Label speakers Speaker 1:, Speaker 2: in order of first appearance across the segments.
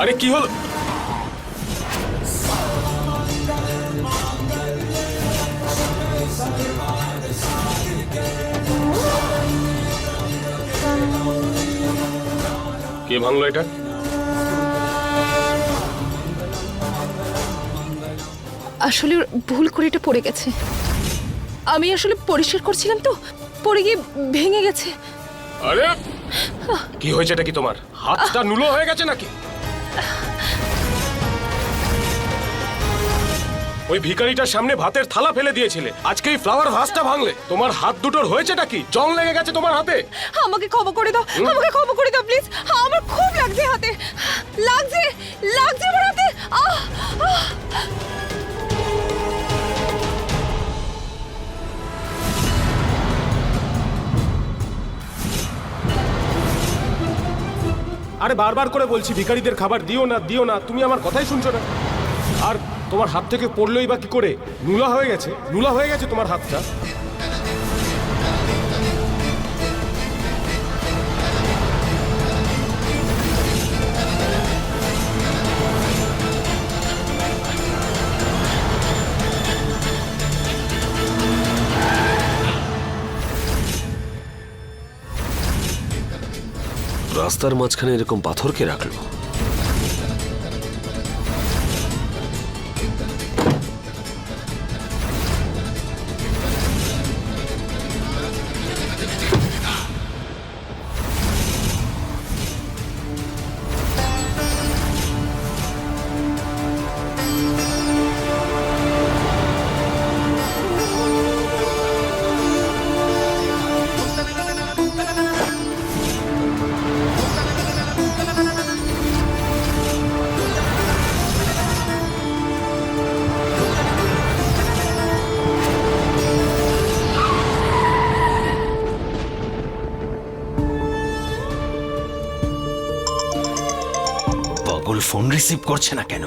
Speaker 1: আরে কি হলো? কে ভাঙলো এটা?
Speaker 2: আসলে ওর ভুল করে এটা পড়ে গেছে। আমি আসলে পরিষ্কার করছিলাম তো পড়ে গিয়ে ভেঙে গেছে।
Speaker 1: আরে কি হয়েছে এটা কি তোমার? হাতটা নুলো হয়ে গেছে নাকি? ওই ভিখারিটার সামনে ভাতের থালা ফেলে দিয়েছিলে। আজকে এই ফ্লাওয়ার ভাসটা ভাঙলে। তোমার হাত দুটোর হয়েছেটা কি? জং লেগে গেছে তোমার হাতে?
Speaker 2: আমাকে ক্ষমা করে দাও আমাকে ক্ষমা করে দাও প্লিজ আমার খুব লাগছে হাতে। লাগছে লাগছে আমার হাতে। আহ আহ।
Speaker 1: আরে বারবার করে বলছি ভিখারিদের খাবার দিও না দিও না। তুমি আমার কথাই শুনছো না। আর তোমার হাত থেকে পড়লোই বা কি করে? নুলা হয়ে গেছে, নুলা হয়ে গেছে তোমার হাতটা।
Speaker 3: রাস্তার মাঝখানে এরকম পাথরকে রাখল।
Speaker 4: ফোন রিসিভ করছে না কেন?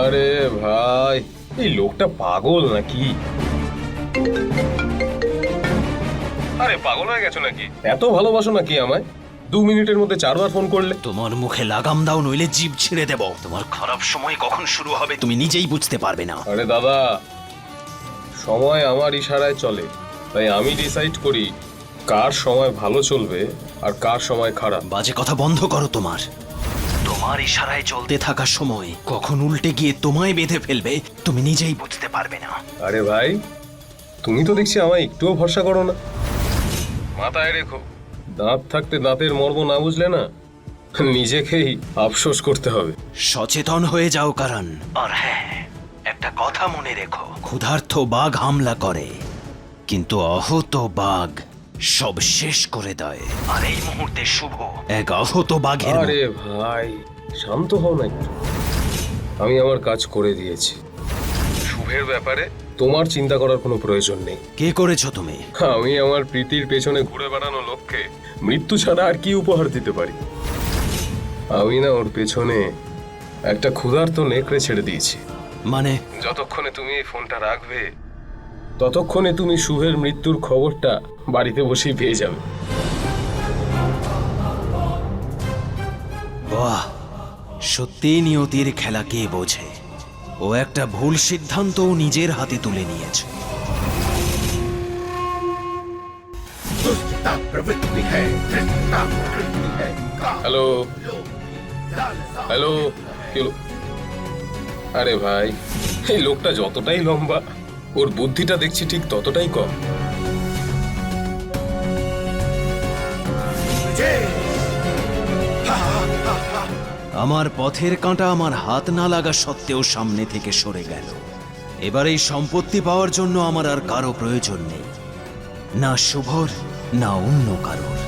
Speaker 1: আরে ভাই এই লোকটা পাগল নাকি? আরে পাগল হয়ে গেছো নাকি? এত ভালোবাসো নাকি আমায়? দু মিনিটের মধ্যে চারবার ফোন করলে।
Speaker 4: তোমার মুখে লাগাম দাও নইলে জিভ ছেড়ে দেব। তোমার খারাপ সময় কখন শুরু হবে তুমি নিজেই বুঝতে পারবে না।
Speaker 1: আরে দাদা সময় আমার ইশারায় চলে তাই আমি ডিসাইড করি কার সময় ভালো চলবে আর কার সময় খারাপ।
Speaker 4: বাজে কথা বন্ধ করো তোমার। তোমার ইশারায় চলতে থাকা সময় কখন উল্টে গিয়ে তোমায় বেঁধে ফেলবে তুমি নিজেই বুঝতে পারবে না।
Speaker 1: আরে ভাই তুমি তো দেখছি আমায় একটুও ভরসা করো না। মাথায় রেখো দাঁত থাকতে দাঁতের মর্ম না বুঝলে না নিজেকেই আফসোস করতে হবে।
Speaker 4: সচেতন হয়ে যাও কারণ। আর হ্যাঁ একটা কথা মনে রেখো। ক্ষুধার্থ বাঘ হামলা করে কিন্তু অহত বাঘ সব শেষ করে দেয়। আর এই মুহূর্তে শুভ। এক আহত বাঘের
Speaker 1: আরে ভাই শান্ত হও না একটু। আমি আমার কাজ করে দিয়েছি। শুভের ব্যাপারে তোমার চিন্তা করার কোনো প্রয়োজন নেই।
Speaker 4: কে করেছ তুমি?
Speaker 1: আমি আমার প্রীতির পেছনে ঘুরে বেড়ানো লোককে মৃত্যু ছাড়া আর কি উপহার দিতে পারি? আমি না ওর পেছনে একটা ক্ষুধার্ত নেকড়ে ছেড়ে দিয়েছি।
Speaker 4: মানে?
Speaker 1: যতক্ষণে তুমি এই ফোনটা রাখবে। ততক্ষণে তুমি শুভের মৃত্যুর খবরটা বাড়িতে বসেই পেয়ে যাবে।
Speaker 4: বাহ সত্যি নিয়তির খেলা কে বোঝে? ও একটা ভুল সিদ্ধান্তও নিজের হাতে তুলে নিয়েছে।
Speaker 1: হ্যালো হ্যালো কি হলো? আরে ভাই এই লোকটা যতটাই লম্বা ওর বুদ্ধিটা দেখছি ঠিক ততটাই কম।
Speaker 4: আমার পথের কাঁটা আমার হাত না লাগা সত্ত্বেও সামনে থেকে সরে গেল। এবার এই সম্পত্তি পাওয়ার জন্য আমার আর কারও প্রয়োজন নেই। না শুভর না অন্য কারোর।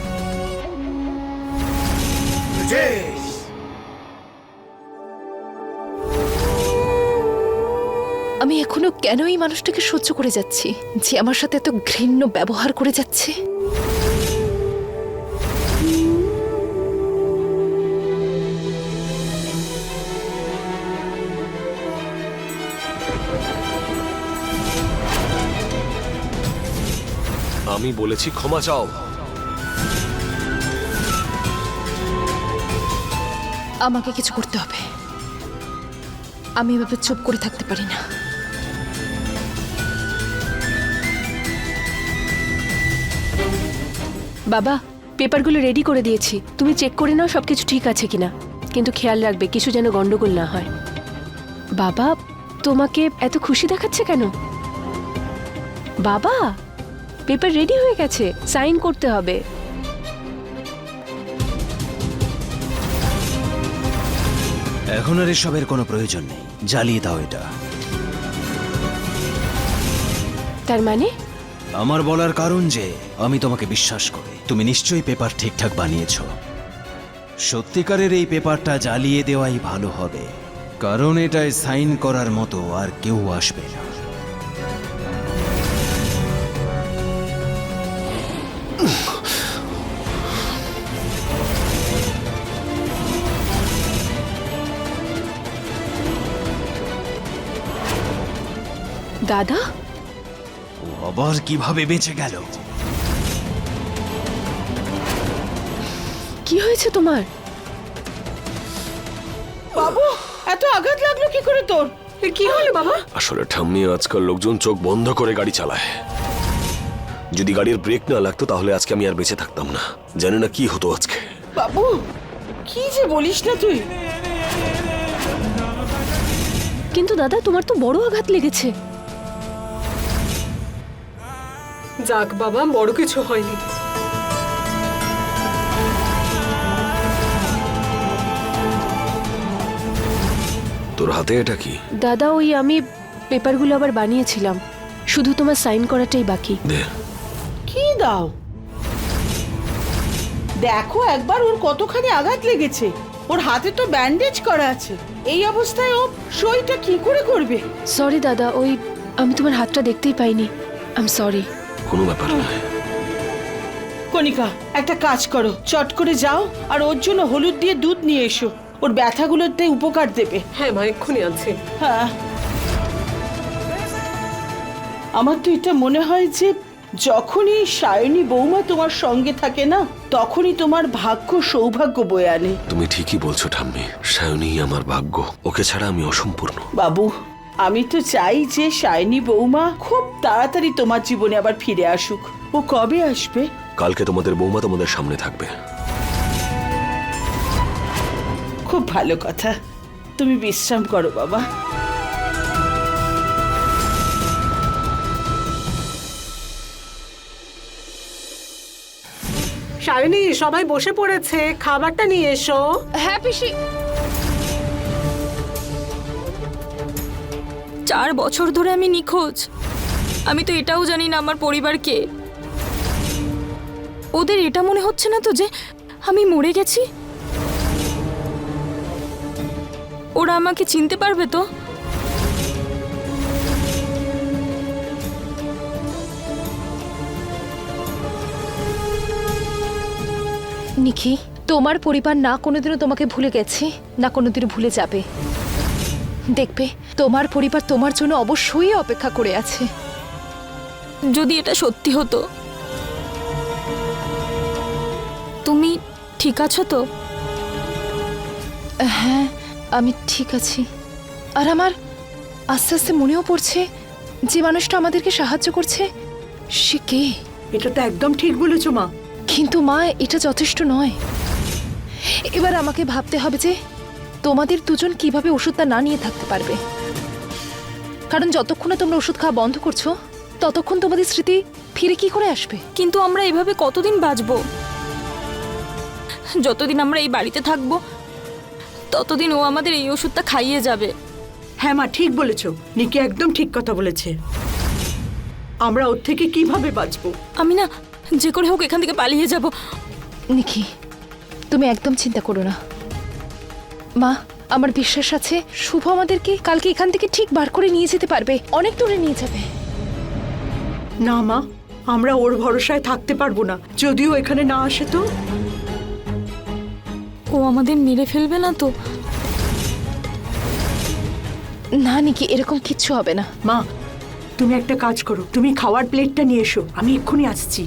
Speaker 2: আমি এখনও কেন এই মানুষটাকে সহ্য করে যাচ্ছি? যে আমার সাথে এত ঘৃণ্য ব্যবহার করে যাচ্ছে?
Speaker 3: আমি বলেছি ক্ষমা চাও।
Speaker 2: আমাকে কিছু করতে হবে। আমি এভাবে চুপ করে থাকতে পারি না।
Speaker 5: বাবা পেপারগুলো রেডি করে দিয়েছি। তুমি চেক করে নাও সবকিছু ঠিক আছে কিনা। কিন্তু খেয়াল রাখবে কিছু যেন গন্ডগোল না হয়। বাবা তোমাকে এত খুশি দেখাচ্ছে কেন? বাবা পেপার রেডি হয়ে গেছে সাইন করতে হবে।
Speaker 4: এখন আর এসবের কোনো প্রয়োজন নেই। জ্বালিয়ে দাও এটা।
Speaker 5: তার মানে?
Speaker 4: আমার বলার কারণ যে আমি তোমাকে বিশ্বাস করি। তুমি নিশ্চয়ই পেপার ঠিকঠাক বানিয়েছ। সত্যিকারের এই পেপারটা জ্বালিয়ে দেওয়াই ভালো হবে কারণ এটায় সাইন করার মতো আর কেউ আসবে না।
Speaker 5: দাদা?
Speaker 4: ও আবার কীভাবে বেঁচে গেল?
Speaker 5: কি হয়েছে তোমার?
Speaker 6: বাবু এত আঘাত লাগল কি করে তোর? কি হলো বাবা?
Speaker 3: আসলে ঠাম্মি আজকাল লোকজন চোখ বন্ধ করে গাড়ি চালায়। যদি গাড়ির ব্রেক না লাগতো তাহলে আজকে আমি আর বেঁচে থাকতাম না। জানি না কি হতো আজকে।
Speaker 6: বাবু কি যে বলিস না তুই?
Speaker 5: কিন্তু দাদা তোমার তো বড় আঘাত লেগেছে।
Speaker 7: যাক বাবা বড় কিছু হয়নি।
Speaker 3: তোর হাতে এটা কি?
Speaker 5: দাদা ওই আমি পেপারগুলো আবার বানিয়েছিলাম। শুধু তোমার সাইন করাটাই বাকি।
Speaker 3: দে।
Speaker 6: কি দাও? দেখো একবার ওর কতখানি আঘাত লেগেছে। ওর হাতে তো ব্যান্ডেজ করা আছে। এই অবস্থায় ও সইটা কি করে করবে?
Speaker 5: সরি দাদা ওই আমি তোমার হাতটা দেখতেই পাইনি। আম সরি
Speaker 3: কোনো ব্যাপার নয়
Speaker 6: কণিকা একটা কাজ করো। চট করে যাও আর ওর জন্য হলুদ দিয়ে দুধ নিয়ে এসো। ওর ব্যথাগুলোতে উপকার দেবে।
Speaker 7: হ্যাঁ মা এক্ষুনি আছে
Speaker 6: হ্যাঁ। আমার তো এটা মনে হয় যে যখনই সায়নী বৌমা তোমার সঙ্গে থাকে না তখনই তোমার ভাগ্য সৌভাগ্য বয়ে আনে।
Speaker 3: তুমি ঠিকই বলছো ঠাম্মি সায়নী আমার ভাগ্য। ওকে ছাড়া আমি অসম্পূর্ণ।
Speaker 6: বাবু আমি তো চাই যে সায়নী বৌমা খুব তাড়াতাড়ি তোমার জীবনে আবার ফিরে আসুক। ও কবে আসবে?
Speaker 3: কালকে তোমাদের বৌমা তোমাদের সামনে থাকবে।
Speaker 6: খুব ভালো কথা। তুমি বিশ্রাম করো বাবা।
Speaker 7: সায়নী সবাই বসে পড়েছে। খাবারটা নিয়ে এসো।
Speaker 2: হ্যাঁ পিসি।
Speaker 8: চার বছর ধরে আমি নিখোঁজ। আমি তো এটাও জানি না আমার পরিবারকে ওদের এটা মনে হচ্ছে না তো যে আমি মরে গেছি? ওরা আমাকে চিনতে পারবে তো?
Speaker 2: নিখি তোমার পরিবার না কোনোদিনও তোমাকে ভুলে গেছে না কোনোদিনও ভুলে যাবে। দেখবে তোমার পরিবার তোমার জন্য অবশ্যই অপেক্ষা করে আছে।
Speaker 8: যদি এটা সত্যি হতো তুমি ঠিক আছো তো?
Speaker 2: হ্যাঁ আমি ঠিক আছি। আর আমার আস্তে আস্তে মনেও পড়ছে যে মানুষটা আমাদেরকে সাহায্য করছে সে কে?
Speaker 7: এটা তো একদম ঠিক বলেছ মা।
Speaker 2: কিন্তু মা এটা যথেষ্ট নয়। এবার আমাকে ভাবতে হবে যে তোমাদের দুজন কীভাবে ওষুধটা না নিয়ে থাকতে পারবে। কারণ যতক্ষণ না তোমরা ওষুধ খাওয়া বন্ধ করছ ততক্ষণ তোমাদের স্মৃতি ফিরে কি করে আসবে?
Speaker 8: কিন্তু আমরা এভাবে কতদিন বাঁচবো? যতদিন আমরা এই বাড়িতে থাকব ততদিন ও আমাদের এই ওষুধটা খাইয়ে যাবে।
Speaker 7: হ্যাঁ মা ঠিক বলেছ। নিকি একদম ঠিক কথা বলেছে। আমরা ওর থেকে কীভাবে বাঁচবো?
Speaker 8: আমি না যে করে হোক এখান থেকে পালিয়ে যাব।
Speaker 2: নিকি তুমি একদম চিন্তা করো না। মা আমার বিশ্বাস আছে শুভ আমাদেরকে কালকে এখান থেকে ঠিক বার করে নিয়ে যেতে পারবে। অনেক দূরে নিয়ে যাবে।
Speaker 7: না মা আমরা ওর ভরসায় থাকতে পারব না। যদিও এখানে না আসে তো।
Speaker 8: ও আমাদের মেরে ফেলবে না তো?
Speaker 2: না নিকি এরকম কিচ্ছু হবে না।
Speaker 7: মা তুমি একটা কাজ করো। তুমি খাওয়ার প্লেটটা নিয়ে এসো। আমি এক্ষুনি আসছি।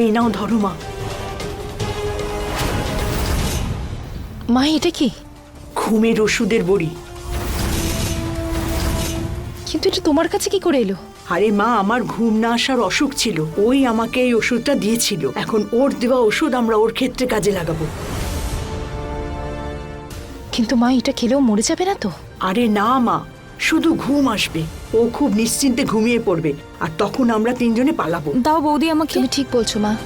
Speaker 7: এই নাও ধরো মা।
Speaker 2: মা এটা কি?
Speaker 7: ঘুমের ওষুধের বড়ি।
Speaker 2: কিন্তু এটা তোমার কাছে কি করে এলো?
Speaker 7: আরে মা আমার ঘুম না আসার অসুখ ছিল। ওই আমাকে এই ওষুধটা দিয়েছিল। এখন ওর দেওয়া ওষুধ আমরা ওর ক্ষেত্রে কাজে লাগাবো।
Speaker 2: কিন্তু মা এটা খেলেও মরে যাবে না তো?
Speaker 7: আরে না মা। শুধু ঘুম আসবে। ও খুব নিশ্চিন্তে ঘুমিয়ে পড়বে আর তখন আমরা তিনজনে পালাবো।
Speaker 8: তাও বৌদি আমাকে।
Speaker 2: ঠিক বলছো মা।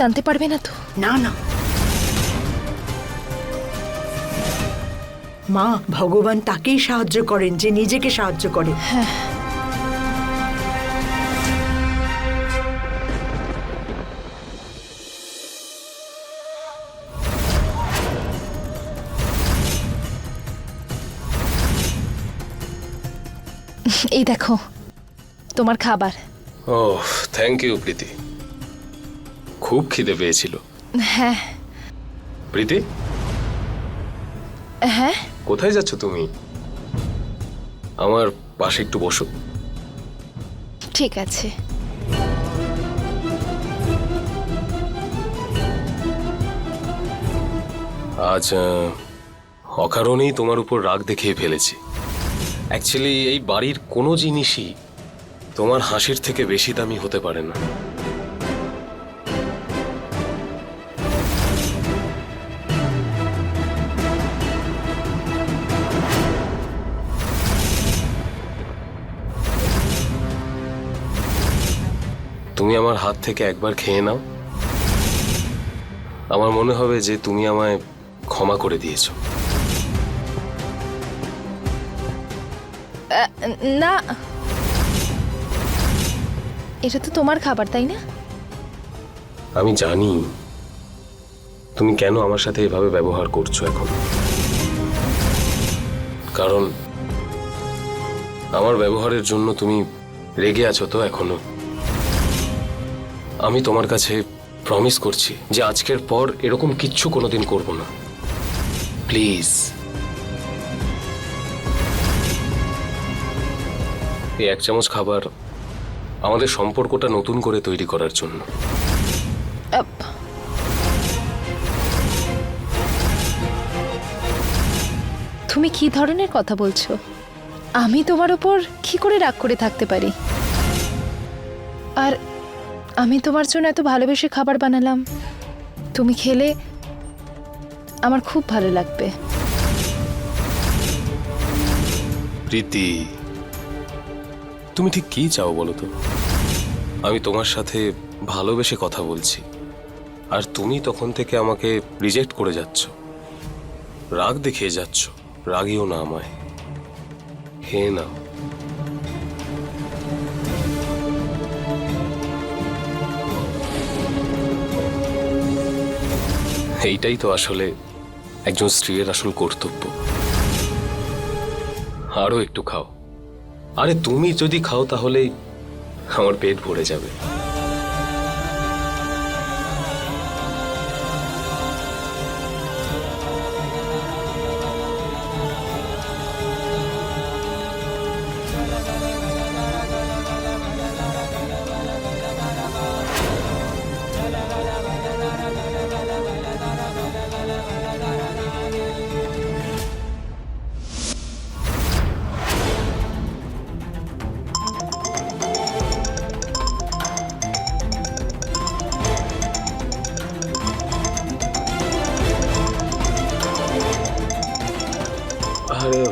Speaker 2: জানতে পারবে না তো।
Speaker 7: না না। মা ভগবান তাকেই সাহায্য করেন যে নিজেকে সাহায্য করে।
Speaker 2: এই দেখো তোমার খাবার।
Speaker 1: ও থ্যাংক ইউ প্রীতি। খুব খিদে পেয়েছিল।
Speaker 2: হ্যাঁ।
Speaker 1: প্রীতি?
Speaker 2: হ্যাঁ?
Speaker 1: কোথায় যাচ্ছ তুমি? আমার পাশে একটু বসো।
Speaker 2: ঠিক আছে।
Speaker 1: আজ অকারণেই তোমার উপর রাগ দেখিয়ে ফেলেছি। অ্যাকচুয়ালি এই বাড়ির কোনো জিনিসই তোমার হাসির থেকে বেশি দামি হতে পারে না। তুমি আমার হাত থেকে একবার খেয়ে নাও। আমার মনে হবে যে তুমি আমায় ক্ষমা করে দিয়েছ।
Speaker 2: না। এটা তো তোমার খাবার তাই না?
Speaker 1: আমি জানি তুমি কেন আমার সাথে এভাবে ব্যবহার করছ এখন। কারণ আমার ব্যবহারের জন্য তুমি রেগে আছো তো এখনও। আমি তোমার কাছে প্রমিস করছি যে আজকের পর এরকম কিচ্ছু কোনোদিন করব না। প্লিজ এই এক চামচ খাবার আমাদের সম্পর্কটা নতুন করে তৈরি করার জন্য।
Speaker 2: তুমি কি ধরনের কথা বলছো? আমি তোমার ওপর কি করে রাগ করে থাকতে পারি? আর আমি তোমার জন্য এত ভালোবেসে খাবার বানালাম। তুমি খেলে আমার খুব ভালো লাগবে।
Speaker 1: প্রীতি, তুমি ঠিক কি চাও বলো তো? আমি তোমার সাথে ভালোবেসে কথা বলছি, আর তুমি তখন থেকে আমাকে রিজেক্ট করে যাচ্ছ। রাগ দেখিয়ে যাচ্ছ, রাগিও না আমায়। হে না। এইটাই তো আসলে একজন স্ত্রীর আসল কর্তব্য। আরও একটু খাও। আরে তুমি যদি খাও তাহলে আমার পেট ভরে যাবে।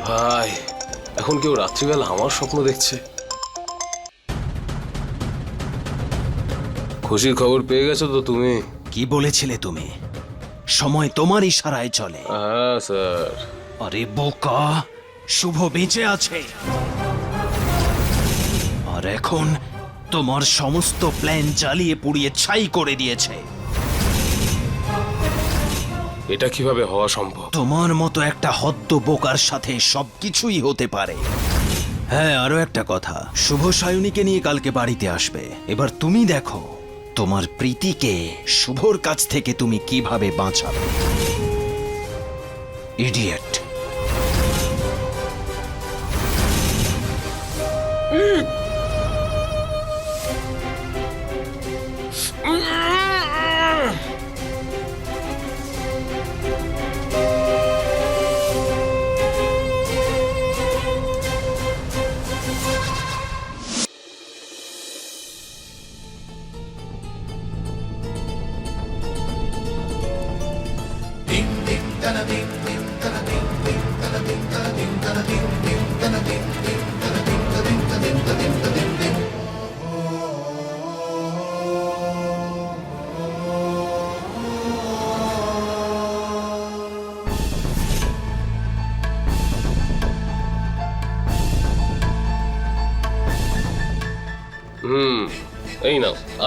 Speaker 1: ভাই এখন কেউ রাত্রিবেলা আমার স্বপ্ন দেখছে। খুশির খবর পেয়ে গেছো তো তুমি?
Speaker 4: কি বলেছিলে তুমি? সময় তোমার ইশারায় চলে।
Speaker 1: হ্যাঁ স্যার।
Speaker 4: আরে বোকা শুভ বেঁচে আছে। আর এখন তোমার সমস্ত প্ল্যান জ্বালিয়ে পুড়িয়ে ছাই করে দিয়েছে।
Speaker 1: এটা কীভাবে হওয়া সম্ভব?
Speaker 4: তোমার মতো একটা হদ্দ বোকার সাথে সবকিছুই হতে পারে। হ্যাঁ আরও একটা কথা। শুভ সায়নীকে নিয়ে কালকে বাড়িতে আসবে। এবার তুমি দেখো তোমার প্রীতিকে শুভর কাছ থেকে তুমি কীভাবে বাঁচাবে। ইডিয়েট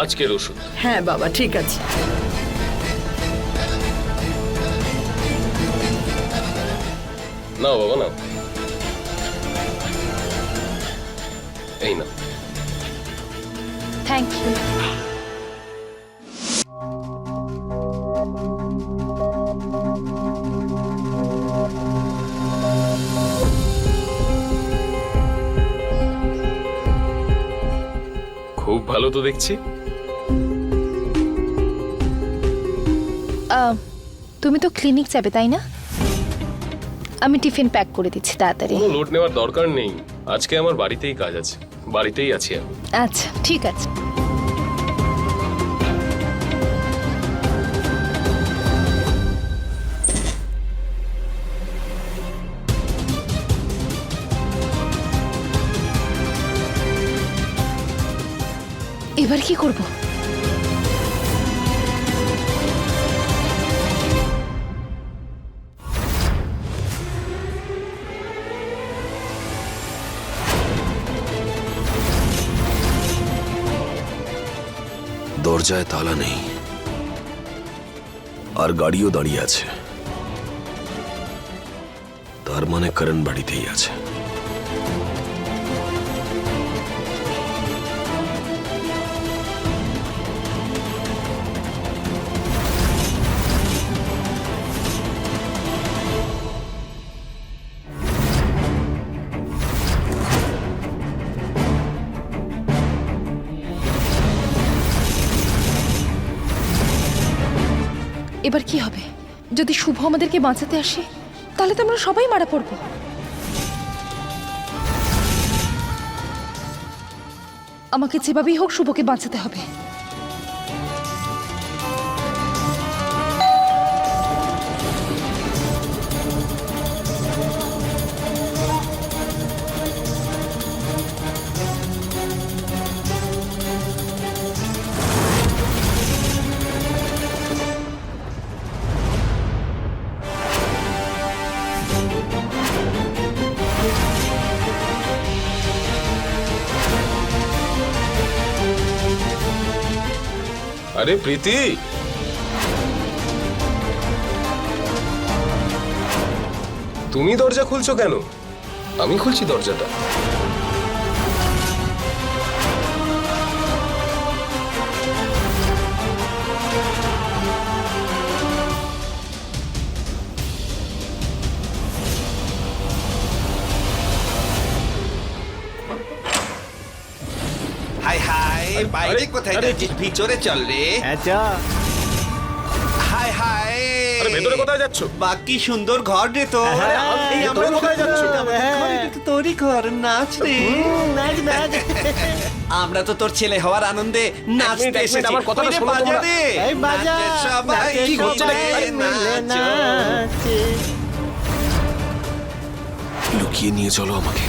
Speaker 1: আজকের ওষুধ।
Speaker 7: হ্যাঁ বাবা ঠিক আছে।
Speaker 1: নাও বাবা নাও। এই নাও।
Speaker 2: থ্যাংক ইউ
Speaker 1: খুব ভালো তো দেখছি।
Speaker 2: তুমি তো ক্লিনিক যাবে তাই না? আমি টিফিন প্যাক করে দিচ্ছি তাড়াতাড়ি।
Speaker 1: কোনো লোড নেওয়ার দরকার নেই। আজকে আমার বাড়িতেই কাজ আছে। বাড়িতেই আছি আমি।
Speaker 2: আচ্ছা ঠিক আছে। এবার কি করব?
Speaker 3: দরজায় তালা নেই। আর গাড়িও দাঁড়িয়ে আছে। তার মানে করণ বাড়িতেই আছে।
Speaker 2: এবার কি হবে? যদি শুভ আমাদেরকে বাঁচাতে আসে, তাহলে তো আমরা সবাই মারা পড়ব। আমাকে যেভাবেই হোক শুভকে বাঁচাতে হবে।
Speaker 1: আরে প্রীতি। তুমি দরজা খুলছো কেন? আমি খুলছি দরজাটা।
Speaker 9: বাইরে কোথায় যাচ্ছিস? ভিতরে চল রে। হাই হাই
Speaker 1: আরে ভেতরে কোথায় যাচ্ছ?
Speaker 9: বাকি সুন্দর ঘর রে তো এই আমরা
Speaker 1: কোথায় যাচ্ছ?
Speaker 9: তো তোরই ঘর নাচ রে। নাচ নাচ। আমরা তো তোর ছেলে হওয়ার আনন্দে নাচতে এসেছি।
Speaker 1: আমার কথাটা শোনো তোমরা।
Speaker 9: সবাই
Speaker 1: কি হচ্ছে নাকি?
Speaker 3: লুকিয়ে নিয়ে চলো আমাকে।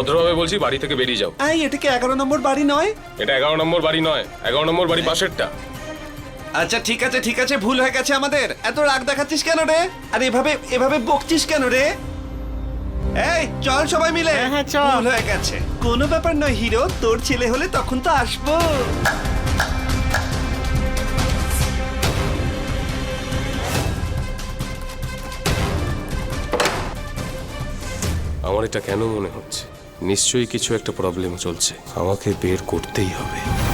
Speaker 1: ভদ্রভাবে বলছি বাড়ি থেকে বেরিয়ে যাও।
Speaker 9: এই এটা কি এগারো নম্বর বাড়ি নয়?
Speaker 1: এটা এগারো নম্বর বাড়ি নয় এগারো নম্বর বাড়ি পাশেরটা।
Speaker 9: আচ্ছা ঠিক আছে ঠিক আছে ভুল হয়ে গেছে আমাদের। এত রাগ দেখাচ্ছিস কেন রে? আর এভাবে এভাবে বকছিস কেন রে? এই চল সবাই মিলে।
Speaker 10: হ্যাঁ, চল।
Speaker 9: ভুল হয়ে গেছে। কোনো ব্যাপার নয় হিরো। তোর ছেলে হলে তখন তো আসব।
Speaker 1: আমার এটা কেন মনে হচ্ছে? নিশ্চয়ই কিছু একটা প্রবলেম চলছে। আমাকে বের করতেই হবে।